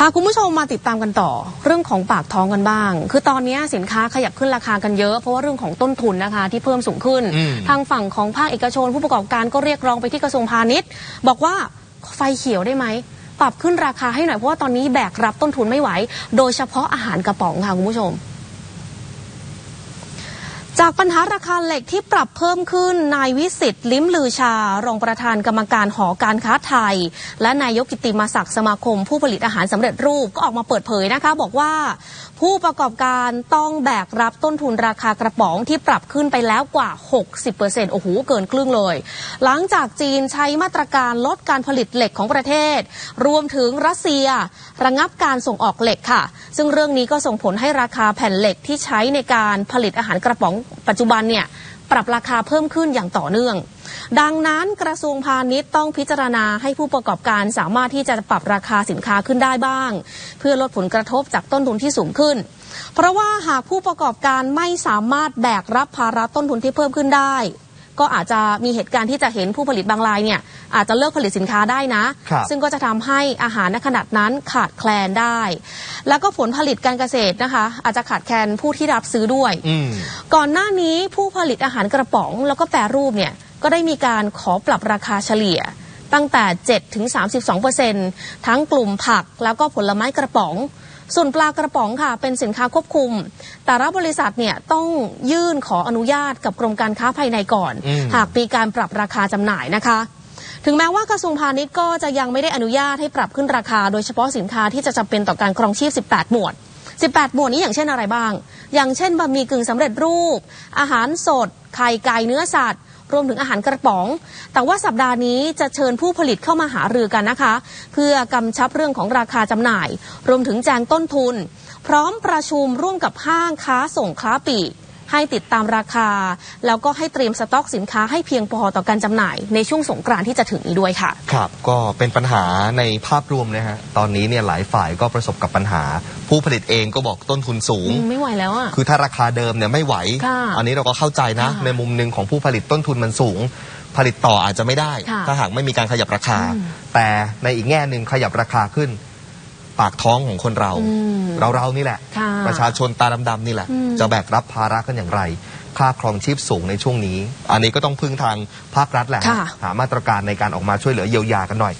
พาคุณผู้ชมมาติดตามกันต่อ เรื่องของปากท้องกันบ้าง คือตอนนี้สินค้าขยับขึ้นราคากันเยอะ เพราะว่าเรื่องของต้นทุนนะคะ ที่เพิ่มสูงขึ้นอืมทางฝั่งของภาคเอกชน ผู้ประกอบการก็เรียกร้องไปที่กระทรวงพาณิชย์ บอกว่าไฟเขียวได้ไหมปรับขึ้นราคาให้หน่อยเพราะว่าตอนนี้แบกรับต้นทุนไม่ไหว โดยเฉพาะอาหารกระป๋องค่ะคุณผู้ชม จากปัญหาราคาเหล็กที่ปรับเพิ่มขึ้น นายวิสิตลิ้มลือชา รองประธานกรรมการหอการค้าไทย และนายกกิติมาศักดิ์สมาคม ผู้ผลิตอาหารสำเร็จรูปก็ออกมาเปิดเผยนะคะ บอกว่า ผู้ประกอบการต้องแบกรับต้นทุนราคากระป๋องที่ปรับขึ้นไปแล้วกว่า 60%โอ้โหเกินครึ่งเลย หลังจากจีนใช้มาตรการลดการผลิตเหล็กของประเทศ รวมถึงรัสเซีย ระงับการส่งออกเหล็กค่ะ ซึ่งเรื่องนี้ก็ส่งผลให้ราคาแผ่นเหล็กที่ใช้ในการผลิตอาหารกระป๋องปัจจุบันเนี่ยปรับราคาเพิ่มขึ้นอย่างต่อเนื่อง ดังนั้นกระทรวงพาณิชย์ต้องพิจารณาให้ผู้ประกอบการสามารถที่จะปรับราคาสินค้าขึ้นได้บ้าง เพื่อลดผลกระทบจากต้นทุนที่สูงขึ้น เพราะว่าหากผู้ประกอบการไม่สามารถแบกรับภาระต้นทุนที่เพิ่มขึ้นได้ ก็อาจจะมีเหตุการณ์ที่จะเห็นผู้ผลิตบางรายเนี่ยอาจจะเลิกผลิตสินค้าได้นะ ครับซึ่งก็จะทำให้อาหารในขนาดนั้นขาดแคลนได้ แล้วก็ผลผลิตการเกษตรนะคะ อาจจะขาดแคลนผู้ที่รับซื้อด้วย อืม ก่อนหน้านี้ผู้ผลิตอาหารกระป๋องแล้วก็แปรรูปเนี่ยก็ได้มีการขอปรับราคาเฉลี่ย ตั้งแต่7ถึง32ทั้งกลุ่มผักแล้วก็ผลไม้กระป๋อง ส่วนปลากระป๋องค่ะเป็นสินค้าควบคุม แต่ละบริษัทเนี่ยต้องยื่นขออนุญาตกับกรมการค้าภายในก่อนอืมหากมีการปรับราคาจำหน่ายนะคะ ถึงแม้ว่ากระทรวงพาณิชย์ก็จะยังไม่ได้อนุญาตให้ปรับขึ้นราคา โดยเฉพาะสินค้าที่จะจำเป็นต่อการครองชีพ 18 หมวด18 หมวดนี้อย่างเช่นอะไรบ้าง อย่างเช่นบะหมี่กึ่งสำเร็จรูป อาหารสด ไข่ไก่เนื้อสัตว์ รวมถึงอาหารกระป๋อง แต่ว่าสัปดาห์นี้จะเชิญผู้ผลิตเข้ามาหารือกันนะคะ เพื่อกำชับเรื่องของราคาจำหน่าย รวมถึงแจงต้นทุน พร้อมประชุมร่วมกับห้างค้าส่งค้าปลีก ให้ติดตามราคา แล้วก็ให้เตรียมสต็อกสินค้าให้เพียงพอต่อการจำหน่าย ในช่วงสงกรานต์ที่จะถึงนี้ด้วยค่ะ ครับก็เป็นปัญหาในภาพรวมนะฮะตอนนี้เนี่ยหลายฝ่ายก็ประสบกับปัญหา ผู้ผลิตเองก็บอกต้นทุนสูงอืมไม่ไหวแล้วอะคือถ้าราคาเดิมเนี่ยไม่ไหวค่ะอันนี้เราก็เข้าใจนะค่ะในมุมหนึ่งของผู้ผลิตต้นทุนมันสูงผลิตต่ออาจจะไม่ได้ค่ะถ้าหากไม่มีการขยับราคาอืมแต่ในอีกแง่หนึ่งขยับราคาขึ้น ปากท้องของคนเราอืมเราเรานี่แหละค่ะประชาชนตาดำๆนี่แหละอืมจะแบกรับภาระกันอย่างไร ค่าครองชีพสูงในช่วงนี้ อันนี้ก็ต้องพึ่งทางภาครัฐแหละค่ะหามาตรการในการออกมาช่วยเหลือเยียวยากันหน่อย